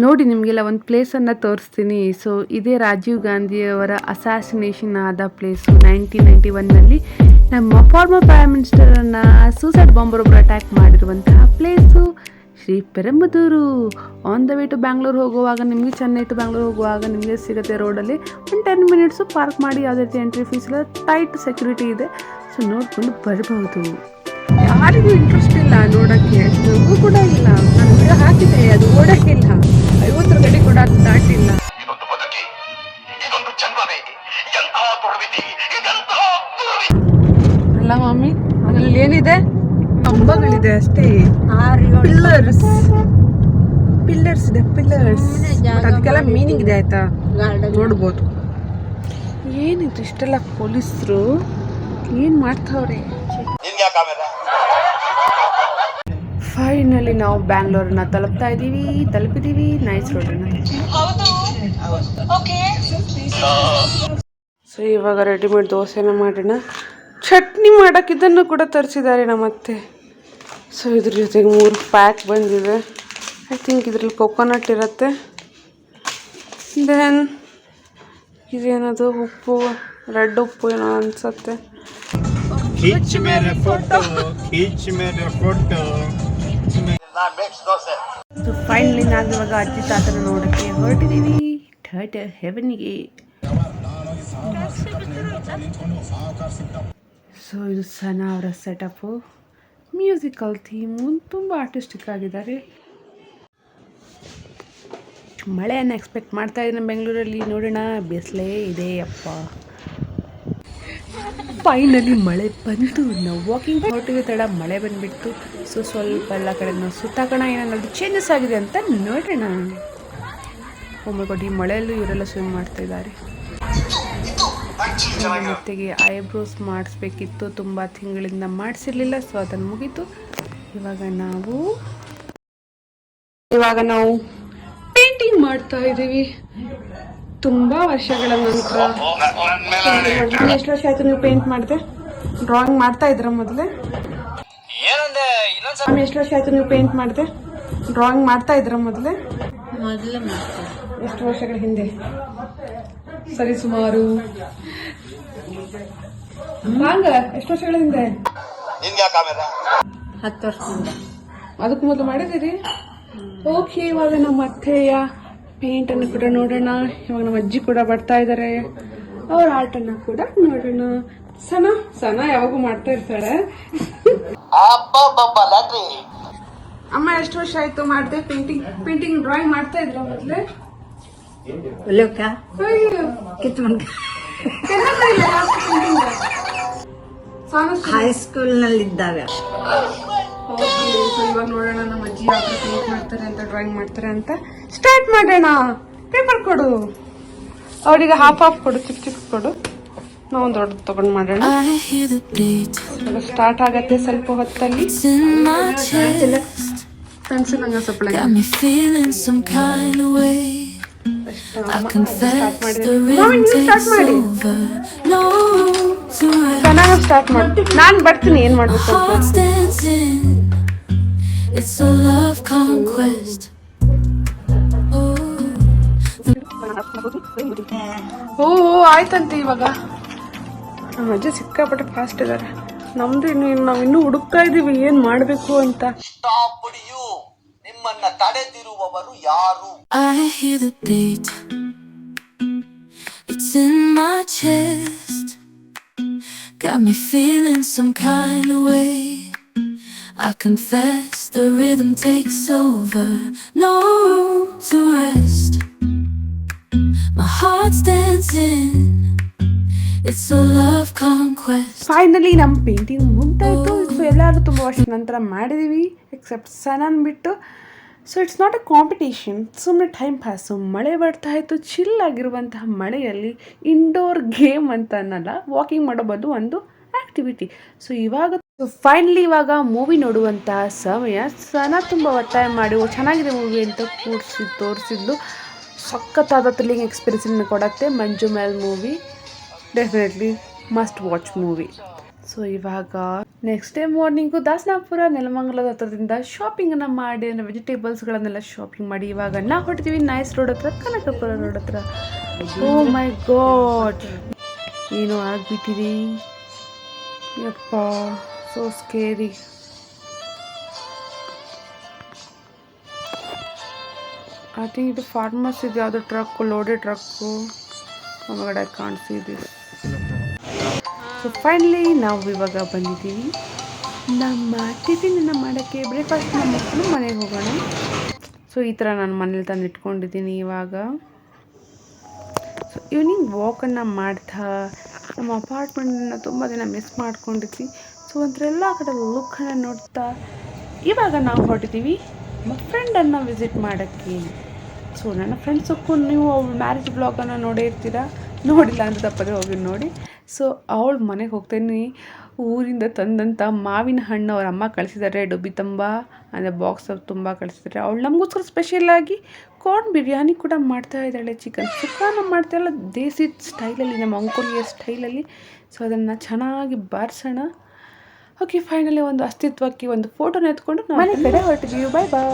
ನೋಡಿ, ನಿಮಗೆಲ್ಲ ಒಂದು ಪ್ಲೇಸನ್ನು ತೋರಿಸ್ತೀನಿ. ಸೊ ಇದೇ ರಾಜೀವ್ ಗಾಂಧಿಯವರ ಅಸಾಸಿನೇಷನ್ ಆದ ಪ್ಲೇಸು ನೈನ್ಟೀನ್ ನೈಂಟಿ ಒನ್ನಲ್ಲಿ ನಮ್ಮ ಫಾರ್ಮರ್ ಪ್ರೈಮ್ ಮಿನಿಸ್ಟರನ್ನು ಸೂಸೈಡ್ ಬಾಂಬರೊಬ್ಬರು ಅಟ್ಯಾಕ್ ಮಾಡಿರುವಂತಹ place Sri Perumbudur on the way to Bangalore ಹೋಗುವಾಗ, ನಿಮಗೆ ಚೆನ್ನೈ ಟು ಬ್ಯಾಂಗ್ಳೂರ್ ಹೋಗುವಾಗ ನಿಮಗೆ ಸಿಗುತ್ತೆ ರೋಡಲ್ಲಿ ಒಂದು ಟೆನ್ ಮಿನಿಟ್ಸು ಪಾರ್ಕ್ ಮಾಡಿ, ಯಾವುದೇ ರೀತಿ ಎಂಟ್ರಿ ಫೀಸ್ ಇಲ್ಲ ಟೈಟ್ ಸೆಕ್ಯೂರಿಟಿ ಇದೆ. ಸೊ ನೋಡ್ಕೊಂಡು ಬರಬಹುದು ಯಾರಿಗೂ ಇಂಟ್ರೆಸ್ಟ್ ಇಲ್ಲ ನೋಡೋಕ್ಕೆ. ಕೂಡ ಇಲ್ಲ. ನಾನು ಹಾಕಿದೆ ಅದು ಓಡೋಕ್ಕಿಲ್ಲ. ಇದೆಂತಹ ದಾಟಿಲ್ಲ ಅಲ್ಲ ಮಮ್ಮಿ ಅದ್ರಲ್ಲಿ ಏನಿದೆ? ಕಂಬಗಳಿದೆ ಅಷ್ಟೇ. ಪಿಲ್ಲರ್ಸ್ ಪಿಲ್ಲರ್ಸ್ ಇದೆ ಪಿಲ್ಲರ್ಸ್ ಅದಕ್ಕೆಲ್ಲ ಮೀನಿಂಗ್ ಇದೆ ಆಯ್ತಾ? ನೋಡ್ಬೋದು. ಏನಿದು ಇಷ್ಟೆಲ್ಲ ಪೊಲೀಸರು? ಏನು ಮಾಡ್ತಾವ್ರೆ? ಫೈನಲಿ ನಾವು ಬ್ಯಾಂಗ್ಳೂರನ್ನ ತಲುಪ್ತಾ ಇದ್ದೀವಿ ತಲುಪಿದ್ದೀವಿ ನೈಸ್ ರೋಡನ್ನ ಸೊ ಇವಾಗ ರೆಡಿಮೇಡ್ ದೋಸೆನ ಮಾಡೋಣ ಚಟ್ನಿ ಮಾಡೋಕೆ ಇದನ್ನು ಕೂಡ ತರಿಸಿದ್ದಾರೆ ನಮ್ಮ ಅತ್ತೆ ಸೊ ಇದ್ರ ಜೊತೆಗೆ ಮೂರು ಪ್ಯಾಕ್ ಬಂದಿದೆ ಐ ಥಿಂಕ್ ಇದರಲ್ಲಿ ಕೊಕೊನಟ್ ಇರುತ್ತೆ ದೆನ್ ಇದೇನದು ಉಪ್ಪು ರೆಡ್ ಉಪ್ಪು ಏನೋ ಅನ್ಸತ್ತೆ खींच मेरे फोटो खींच मेरे फोटो ನಾ ಮಿಕ್ಸ್ ದೋಸೆ ಸೊ ಫೈನಲಿ ನಾವು ಇವಾಗ ಅಜ್ಜಿ ತಾತನ ನೋಡಕ್ಕೆ ಹೊರಟಿದ್ದೀವಿ. ಥರ್ಡ್ ಹೆವನ್ಗೆ. ಸೊ ಇದು ಸನ ಅವರ ಸೆಟಪ್ಪು ಮ್ಯೂಸಿಕಲ್ ಥೀಮು ತುಂಬ ಆರ್ಟಿಸ್ಟಿಕ್ ಆಗಿದ್ದಾರೆ. ಮಳೆಯನ್ನು ಎಕ್ಸ್ಪೆಕ್ಟ್ ಮಾಡ್ತಾ ಇದ್ದೀನಿ ಬೆಂಗಳೂರಲ್ಲಿ ನೋಡೋಣ. ಬಿಸಿಲೇ ಇದೆ ಅಪ್ಪ. ಫೈನಲಿ ಮಳೆ ಬಂತು ನಾವು ವಾಕಿಂಗ್ ಹೊರಟಿಗೆ ತಡ ಮಳೆ ಬಂದುಬಿಟ್ಟು ಸೊ ಸ್ವಲ್ಪ ಎಲ್ಲ ಕಡೆ ನಾವು ಸುತ್ತಾಕೋಣ, ಏನಾದ್ರು ಚೇಂಜಸ್ ಆಗಿದೆ ಅಂತ ನೋಡೋಣ. ಒಮ್ಮೆ ಈ ಮಳೆಯಲ್ಲೂ ಇವರೆಲ್ಲ ಸ್ವಿಮ್ ಮಾಡ್ತಾ ಇದ್ದಾರೆ. ಜೊತೆಗೆ ಐಬ್ರೋಸ್ ಮಾಡಿಸ್ಬೇಕಿತ್ತು. ತುಂಬ ತಿಂಗಳಿಂದ ಮಾಡಿಸಿರ್ಲಿಲ್ಲ ಸೊ ಅದನ್ನು ಮುಗೀತು. ಇವಾಗ ನಾವು ಇವಾಗ ನಾವು ಪೇಂಟಿಂಗ್ ಮಾಡ್ತಾ ಇದ್ದೀವಿ. ತುಂಬಾ ವರ್ಷಗಳ ನಂತರ ಎಷ್ಟು ವರ್ಷ ಆಯ್ತು ನೀವು ಪೇಂಟ್ ಮಾಡಿದೆ. ಡ್ರಾಯಿಂಗ್ ಮಾಡ್ತಾ ಇದ್ರ ಮೊದಲೇ? ಎಷ್ಟು ವರ್ಷ ಆಯ್ತು ನೀವು ಪೇಂಟ್ ಮಾಡಿದೆ. ಡ್ರಾಯಿಂಗ್ ಮಾಡ್ತಾ ಇದ್ರ ಮೊದಲೇ? ಎಷ್ಟು ವರ್ಷಗಳ ಹಿಂದೆ? ಸರಿ ಸುಮಾರು. ಹಂಗ ಎಷ್ಟು ವರ್ಷಗಳ ಹಿಂದೆ? ಹತ್ತು ವರ್ಷ ಅದಕ್ಕೆ ಮೊದಲು ಮಾಡಿದಿರಿ ಓಕೆ ಇವಾಗ ನಮ್ಮ ಅತ್ತೆಯ ಪೇಂಟ್ ಅನ್ನು ಕೂಡ ನೋಡೋಣ. ಇವಾಗ ನಮ್ಮ ಅಜ್ಜಿ ಕೂಡ ಬರ್ತಾ ಇದ್ದಾರೆ ಅವ್ರ ಆರ್ಟ್ ಅನ್ನ ಕೂಡ ನೋಡೋಣ. ಸನ ಸನ ಯಾವಾಗೂ ಮಾಡ್ತಾ ಇರ್ತಾಳೆ ಅಮ್ಮ ಎಷ್ಟು ವರ್ಷ ಆಯ್ತು ಮಾಡಿದೆ? ಪೇಂಟಿಂಗ್ ಪೇಂಟಿಂಗ್ ಡ್ರಾಯಿಂಗ್ ಮಾಡ್ತಾ ಇದ್ರ ಮೊದ್ಲೇ? ಹೈಸ್ಕೂಲ್ನಲ್ಲಿ ಕಿತ್ಕೊಂಡ್ ಸೊ ಇವಾಗ ನೋಡೋಣ ನಮ್ಮ ಅಜ್ಜಿ ಯಾವ ಥರ ಪೇಂಟ್ ಮಾಡ್ತಾರೆ ಅಂತ ಡ್ರಾಯಿಂಗ್ ಮಾಡ್ತಾರೆ ಅಂತ. ಸ್ಟಾರ್ಟ್ ಮಾಡೋಣ. ಪೇಪರ್ ಕೊಡು. ಅವರಿಗೆ ಹಾಫ್ ಹಾಫ್ ಕೊಡು ಚಿಕ್ಕ ಚಿಕ್ಕ ಕೊಡು. ನಾವು ದೊಡ್ಡ ತಗೊಂಡು ಮಾಡೋಣ. ಸ್ಟಾರ್ಟ್ ಆಗತ್ತೆ ಸ್ವಲ್ಪ ಹೊತ್ತಲ್ಲಿ. ಪೆನ್ಸಿಲ್ ಹಂಗ ಸಪ್ಲೈ. ಚೆನ್ನಾಗಿ ಸ್ಟಾರ್ಟ್ ಮಾಡಿ. ನಾನು ಬರ್ತೀನಿ ಏನ್ ಮಾಡ್ಬೇಕು ಅಂತ. It's a love conquest. Oh. ಓ ಓ, ಆಯ್ತಂತೆ ಇವಾಗ ನಮ್ಮ ಅಜ್ಜಿ ಸಿಕ್ಕಾಪಟ್ಟೆ ಫಾಸ್ಟ್ ಇದಾರೆ ನಮ್ದು ಇನ್ನು ನಾವು ಇನ್ನೂ ಹುಡುಕ್ತಾ ಇದೀವಿ ಏನ್ ಮಾಡ್ಬೇಕು ಅಂತ ಸ್ಟಾಪ್ ಯು ನಿಮ್ಮನ್ನ ತಡೆದಿರುವವರು ಯಾರು I hear the beat. It's in my chest. Got me feeling some kind of way. I confess The rhythm takes over. No room to rest. My heart's dancing. It's a love conquest. Finally ನಮ್ಮ painting ಮುಗ್ದಾಯ್ತು so ಎಲ್ಲರೂ ತುಂಬ ವರ್ಷ ನಂತರ ಮಾಡಿದೀವಿ except ಸನನ್ ಬಿಟ್ಟು so it's not a competition ಸುಮ್ಮನೆ ಟೈಮ್ ಪಾಸು ಮಳೆ ಬರ್ತಾ ಇತ್ತು ಚಿಲ್ ಆಗಿರುವಂತಹ ಮಳೆಯಲ್ಲಿ ಇಂಡೋರ್ ಗೇಮ್ ಅಂತ ಅನ್ನಲ್ಲ ವಾಕಿಂಗ್ ಮಾಡೋ ಬದಲು ಒಂದು ಆ್ಯಕ್ಟಿವಿಟಿ ಸೊ ಇವಾಗ ಫೈನಲಿ ಇವಾಗ ಮೂವಿ ನೋಡುವಂತಹ ಸಮಯ. ಸನ ತುಂಬ ಒತ್ತಾಯ ಮಾಡಿ ಚೆನ್ನಾಗಿದೆ ಮೂವಿ ಅಂತ ಕೂರಿಸಿ ತೋರಿಸಿದ್ದು ಸಖತ್ತಾದ ಥ್ರಿಲ್ಲಿಂಗ್ ಎಕ್ಸ್ಪೀರಿಯನ್ಸನ್ನು ಕೊಡತ್ತೆ, Manjummel movie definitely must watch movie so ಇವಾಗ ನೆಕ್ಸ್ಟ್ ಡೇ ಮಾರ್ನಿಂಗು ದಾಸನಾಪುರ, ನೆಲಮಂಗಲದ ಹತ್ರದಿಂದ ಶಾಪಿಂಗನ್ನು ಮಾಡಿ, ಅಂದರೆ ವೆಜಿಟೇಬಲ್ಸ್ಗಳನ್ನೆಲ್ಲ ಶಾಪಿಂಗ್ ಮಾಡಿ. ಇವಾಗ ನಾ ಹೊಡ್ತೀವಿ ನೈಸ್ ರೋಡ್ ಹತ್ರ, ಕನಕಪುರ ರೋಡ್ ಹತ್ರ. ಓ ಮೈ ಗಾಡ್ ಏನೋ ಆಗ್ಬಿಟ್ಟಿದೆ. ಯಪ್ಪ. ಸೋ ಸ್ಕೇರಿ ಐ ಥಿಂಕ್ ಇದು ಫಾರ್ಮಸ್ ಇದು ಯಾವುದೋ ಟ್ರಕ್ಕು ಲೋಡೆಡ್ ಟ್ರಕ್ಕು ಒಳಗಡೆ ಕಾಣಿಸಿದ್ದೀವಿ ಸೊ ಫೈನಲಿ ನಾವು ಇವಾಗ ಬಂದಿದ್ದೀವಿ. ನಮ್ಮ ಟಿಫಿನನ್ನು ಮಾಡೋಕ್ಕೆ ಬ್ರೇಕ್ಫಾಸ್ಟ್ನ ಮಕ್ಕಳು ಮನೆಗೆ ಹೋಗೋಣ. ಸೊ ಈ ಥರ ನಾನು ಮನೇಲಿ ತಂದು ಇಟ್ಕೊಂಡಿದ್ದೀನಿ ಇವಾಗ. ಸೊ ಈವ್ನಿಂಗ್ ವಾಕನ್ನು ಮಾಡ್ತಾ ನಮ್ಮ ಅಪಾರ್ಟ್ಮೆಂಟನ್ನು ತುಂಬ ದಿನ ಮಿಸ್ ಮಾಡ್ಕೊಂಡಿದ್ವಿ. ಸೊ ಒಂಥರ ಎಲ್ಲ ಕಡೆ ಲುಕ್ಕನ್ನು ನೋಡ್ತಾ ಇವಾಗ ನಾವು ಹೊರಟಿದ್ದೀವಿ. ನಮ್ಮ ಫ್ರೆಂಡನ್ನು ವಿಸಿಟ್ ಮಾಡೋಕ್ಕೆ. ಸೊ ನನ್ನ ಫ್ರೆಂಡ್ಸಕ್ಕೂ ನೀವು ಅವ್ಳ ಮ್ಯಾರೇಜ್ ಬ್ಲಾಗನ್ನು ನೋಡೇ ಇರ್ತೀರಾ? ನೋಡಿಲ್ಲ ಅಂತ ತಪ್ಪದೆ ಹೋಗಿ ನೋಡಿ. ಸೊ ಅವಳು ಮನೆಗೆ ಹೋಗ್ತೀನಿ. ಊರಿಂದ ತಂದಂಥ ಮಾವಿನ ಹಣ್ಣು ಅವ್ರ ಅಮ್ಮ ಕಳಿಸಿದ್ದಾರೆ ಡಬ್ಬಿ ತುಂಬ, ಅಂದರೆ ಬಾಕ್ಸ್ ತುಂಬ ಕಳಿಸಿದ್ದಾರೆ ಅವಳು ನಮಗೋಸ್ಕರ ಸ್ಪೆಷಲಾಗಿ ಕಾರ್ನ್ ಬಿರಿಯಾನಿ ಕೂಡ ಮಾಡ್ತಾ ಇದ್ದಾಳೆ ಚಿಕನ್. ಚಿಕನ್ ಮಾಡ್ತಾಯಿಲ್ಲ ದೇಸಿ ಸ್ಟೈಲಲ್ಲಿ ನಮ್ಮ ಅಂಕೋಲಿಯ ಸ್ಟೈಲಲ್ಲಿ ಸೊ ಅದನ್ನು ಚೆನ್ನಾಗಿ ಬಾರಿಸೋಣ. ಓಕೆ ಫೈನಲಿ ಒಂದು ಅಸ್ತಿತ್ವಕ್ಕೆ ಒಂದು ಫೋಟೋನ ಎತ್ಕೊಂಡು ಮನೆ ಕಡೆ ಹೊರಟಿದ್ದೀವಿ ಬಾಯ್ ಬಾಯ್